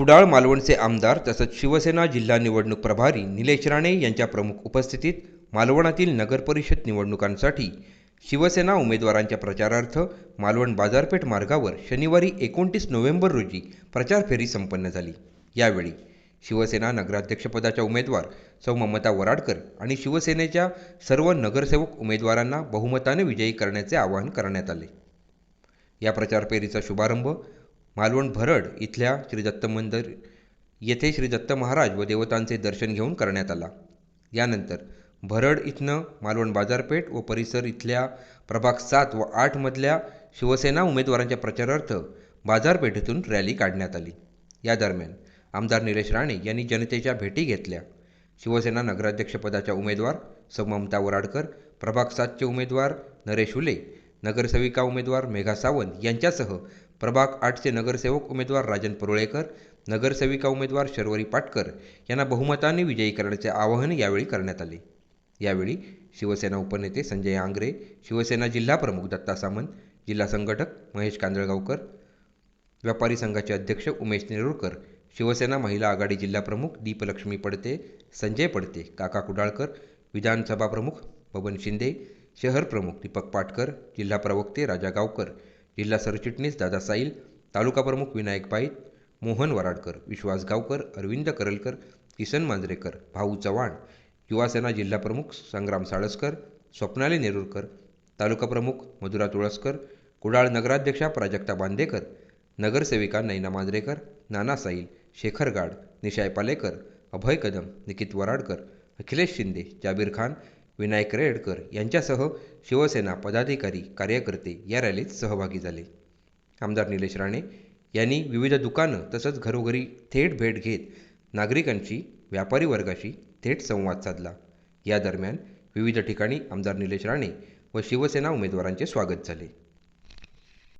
कुडाळ मालवणचे आमदार तसंच शिवसेना जिल्हा निवडणूक प्रभारी निलेश राणे यांच्या प्रमुख उपस्थितीत मालवणातील नगरपरिषद निवडणुकांसाठी शिवसेना उमेदवारांच्या प्रचारार्थ मालवण बाजारपेठ मार्गावर शनिवारी एकोणतीस नोव्हेंबर रोजी प्रचार फेरी संपन्न झाली. यावेळी शिवसेना नगराध्यक्षपदाच्या उमेदवार सौ. ममता वराडकर आणि शिवसेनेच्या सर्व नगरसेवक उमेदवारांना बहुमताने विजयी करण्याचे आवाहन करण्यात आले. या प्रचार फेरीचा शुभारंभ मालवण भरड इथल्या श्री दत्त मंदिर येथे श्री दत्त महाराज व देवतांचे दर्शन घेऊन करण्यात आला. यानंतर भरड इथनं मालवण बाजारपेठ व परिसर इथल्या प्रभाग सात व आठमधल्या शिवसेना उमेदवारांच्या प्रचारार्थ बाजारपेठेतून रॅली काढण्यात आली. या दरम्यान आमदार निलेश राणे यांनी जनतेच्या भेटी घेतल्या. शिवसेना नगराध्यक्षपदाच्या उमेदवार सौ ममता वराडकर प्रभाग सातचे उमेदवार नरेश हुले नगरसेविका उमेदवार मेघा सावंत यांच्यासह प्रभाग आठचे नगरसेवक उमेदवार राजन परुळेकर नगरसेविका उमेदवार शर्वरी पाटकर यांना बहुमताने विजयी करण्याचे आवाहन यावेळी करण्यात आले. यावेळी शिवसेना उपनेते संजय आंग्रे शिवसेना जिल्हा प्रमुख दत्ता सामंत जिल्हा संघटक महेश कांदळगावकर व्यापारी संघाचे अध्यक्ष उमेश नेरुरकर शिवसेना महिला आघाडी जिल्हाप्रमुख दीपलक्ष्मी पडते संजय पडते काका कुडाळकर विधानसभा प्रमुख बबन शिंदे शहर प्रमुख दीपक पाटकर जिल्हा प्रवक्ते राजा गावकर जिल्हा सरचिटणीस दादा साईल तालुका प्रमुख विनायक पाईत मोहन वराडकर विश्वास गावकर अरविंद करलकर किसन मांजरेकर भाऊ चव्हाण युवासेना जिल्हा प्रमुख संग्राम साळसकर स्वप्नाली नेरुरकर तालुका प्रमुख मधुरा तुळसकर कुडाळ नगराध्यक्षा प्राजक्ता बांदेकर नगरसेविका नैना मांजरेकर नाना साईल शेखर गाड निशाय पालेकर अभय कदम निकित वराडकर अखिलेश शिंदे जाबीर खान विनायक रेडकर यांच्यासह शिवसेना पदाधिकारी कार्यकर्ते या रॅलीत सहभागी झाले. आमदार निलेश राणे यांनी विविध दुकानं तसंच घरोघरी थेट भेट घेत नागरिकांशी व्यापारी वर्गाशी थेट संवाद साधला. या दरम्यान विविध ठिकाणी आमदार निलेश राणे व शिवसेना उमेदवारांचे स्वागत झाले.